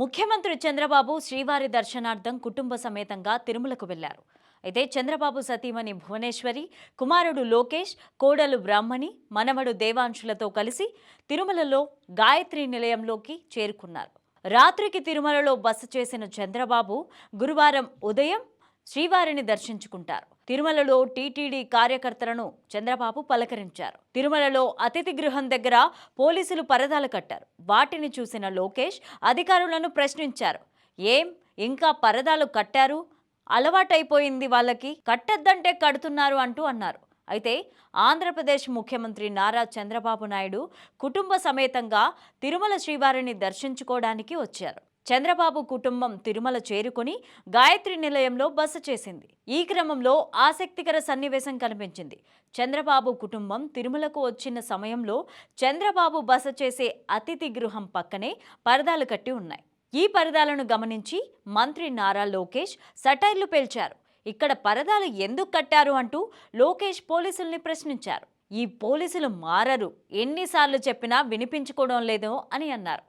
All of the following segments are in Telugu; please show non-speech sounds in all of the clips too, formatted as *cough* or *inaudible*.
ముఖ్యమంత్రి చంద్రబాబు శ్రీవారి దర్శనార్థం కుటుంబ సమేతంగా తిరుమలకు వెళ్ళారు. అయితే చంద్రబాబు సతీమణి భువనేశ్వరి కుమారుడు లోకేష్ కోడలు బ్రాహ్మణి మనవడు దేవాంశులతో కలిసి తిరుమలలో గాయత్రి నిలయంలోకి చేరుకున్నారు. రాత్రికి తిరుమలలో బస చేసిన చంద్రబాబు గురువారం ఉదయం శ్రీవారిని దర్శించుకుంటారు. తిరుమలలో టీటీడీ కార్యకర్తలను చంద్రబాబు పలకరించారు. తిరుమలలో అతిథి గృహం దగ్గర పోలీసులు పరదాలు కట్టారు. వాటిని చూసిన లోకేష్ అధికారులను ప్రశ్నించారు. ఏం? ఇంకా పరదాలు కట్టారు? అలవాటైపోయింది వాళ్ళకి. కట్టద్దంటే కడుతున్నారు అంటూ అన్నారు. అయితే ఆంధ్రప్రదేశ్ ముఖ్యమంత్రి నారా చంద్రబాబు నాయుడు కుటుంబ సమేతంగా తిరుమల శ్రీవారిని దర్శించుకోవడానికి వచ్చారు. చంద్రబాబు కుటుంబం తిరుమల చేరుకుని గాయత్రి నిలయంలో బస చేసింది. ఈ క్రమంలో ఆసక్తికర సన్నివేశం కనిపించింది. చంద్రబాబు కుటుంబం తిరుమలకు వచ్చిన సమయంలో చంద్రబాబు బస చేసే అతిథి గృహం పక్కనే పరదాలు కట్టి ఉన్నాయి. ఈ పరదాలను గమనించి మంత్రి నారా లోకేష్ సటైర్లు పేల్చారు. ఇక్కడ పరదాలు ఎందుకు కట్టారు అంటూ లోకేష్ పోలీసుల్ని ప్రశ్నించారు. ఈ పోలీసులు మారరు. ఎన్నిసార్లు చెప్పినా వినిపించుకోవడం లేదు అని అన్నారు.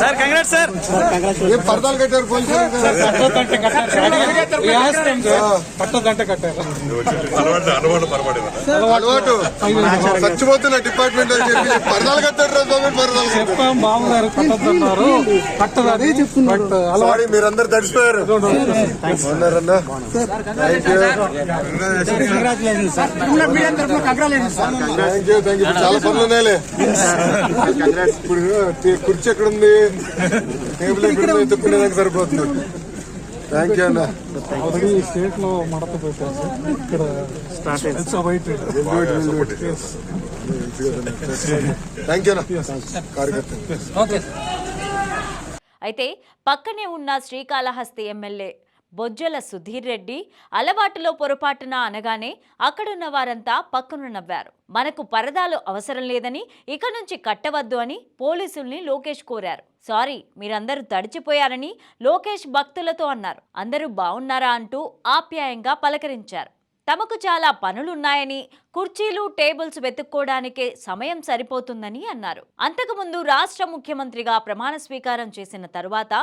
Sir congrats sir. అలవాటు అలవాటు అలవాటు చచ్చిపోతున్న డిపార్ట్మెంట్ అని చెప్పి పరదాలు కట్టారు. చెప్పాం బట్ సారీ మీరందరు తడిసిపోయారు. చాలా పనులు ఉన్నాయిలే. ఇప్పుడు కుర్చీ ఎక్కడ *laughs* ఉంది. టేబుల్ ఎక్కడ సరిపోతుంది. థ్యాంక్ యూ అన్న. ఆల్రెడీ స్టేట్లో మడత పెట్టారు. సార్. ఇక్కడ ఇట్స్ అవైటెడ్ థ్యాంక్ యూ అన్న. కార్యకర్త అయితే పక్కనే ఉన్న శ్రీకాళహస్తి ఎమ్మెల్యే బొజ్జల సుధీర్ రెడ్డి అలవాటులో పొరపాటున అనగానే అక్కడున్న వారంతా పక్కను నవ్వారు. మనకు పరదాలు అవసరం లేదని ఇక నుంచి కట్టవద్దు అని పోలీసుల్ని లోకేష్ కోరారు. సారీ మీరందరూ తడిచిపోయారని లోకేష్ భక్తులతో అన్నారు. అందరూ బాగున్నారా అంటూ ఆప్యాయంగా పలకరించారు. తమకు చాలా పనులున్నాయని కుర్చీలు టేబుల్స్ వెతుక్కోవడానికే సమయం సరిపోతుందని అన్నారు. అంతకుముందు రాష్ట్ర ముఖ్యమంత్రిగా ప్రమాణ స్వీకారం చేసిన తరువాత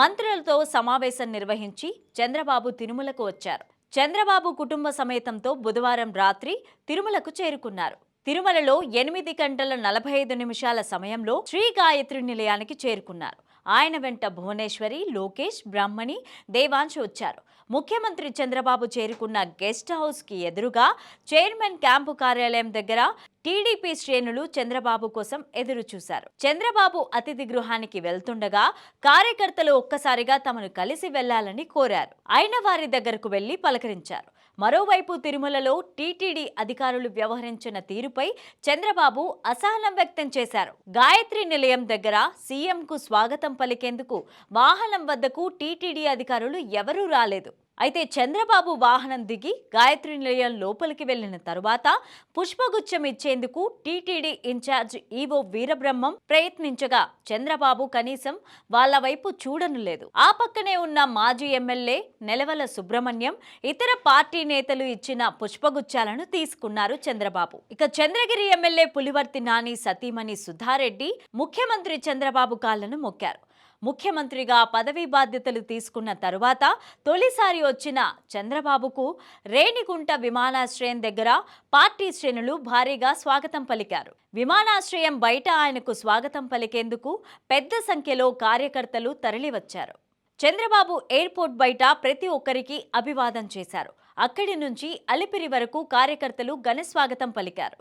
మంత్రులతో సమావేశం నిర్వహించి చంద్రబాబు తిరుమలకు వచ్చారు. చంద్రబాబు కుటుంబ సమేతంతో బుధవారం రాత్రి తిరుమలకు చేరుకున్నారు. తిరుమలలో ఎనిమిది గంటల నలభై ఐదు నిమిషాల సమయంలో శ్రీ గాయత్రి నిలయానికి చేరుకున్నారు. ఆయన వెంట భువనేశ్వరి లోకేష్ బ్రాహ్మణి దేవాంశ్ వచ్చారు. ముఖ్యమంత్రి చంద్రబాబు చేరుకున్న గెస్ట్ హౌస్కి ఎదురుగా చైర్మన్ క్యాంపు కార్యాలయం దగ్గర టీడీపీ శ్రేణులు చంద్రబాబు కోసం ఎదురు చూశారు. చంద్రబాబు అతిథి గృహానికి వెళ్తుండగా కార్యకర్తలు ఒక్కసారిగా తమను కలిసి వెళ్ళాలని కోరారు. అయిన వారి దగ్గరకు వెళ్ళి పలకరించారు. మరోవైపు తిరుమలలో టీటీడీ అధికారులు వ్యవహరించిన తీరుపై చంద్రబాబు అసహనం వ్యక్తం చేశారు. గాయత్రి నిలయం దగ్గర సీఎంకు స్వాగతం పలికేందుకు వాహనం వద్దకు టీటీడీ అధికారులు ఎవరూ రాలేదు. అయితే చంద్రబాబు వాహనం దిగి గాయత్రి నిలయం లోపలికి వెళ్ళిన తరువాత పుష్పగుచ్చం ఇచ్చేందుకు టీటీడీ ఇన్ఛార్జ్ ఈవో వీరబ్రహ్మం ప్రయత్నించగా చంద్రబాబు కనీసం వాళ్ళ వైపు చూడను లేదు ఆ పక్కనే ఉన్న మాజీ ఎమ్మెల్యే నెలవల సుబ్రహ్మణ్యం ఇతర పార్టీ నేతలు ఇచ్చిన పుష్పగుచ్చాలను తీసుకున్నారు చంద్రబాబు. ఇక చంద్రగిరి ఎమ్మెల్యే పులివర్తి నాని సతీమణి సుధారెడ్డి ముఖ్యమంత్రి చంద్రబాబు కాళ్ళను మొక్కారు. ముఖ్యమంత్రిగా పదవీ బాధ్యతలు తీసుకున్న తరువాత తొలిసారి వచ్చిన చంద్రబాబుకు రేణిగుంట విమానాశ్రయం దగ్గర పార్టీ శ్రేణులు భారీగా స్వాగతం పలికారు. విమానాశ్రయం బయట ఆయనకు స్వాగతం పలికేందుకు పెద్ద సంఖ్యలో కార్యకర్తలు తరలివచ్చారు. చంద్రబాబు ఎయిర్పోర్ట్ బయట ప్రతి ఒక్కరికి అభివాదం చేశారు. అక్కడి నుంచి అలిపిరి వరకు కార్యకర్తలు ఘన స్వాగతం పలికారు.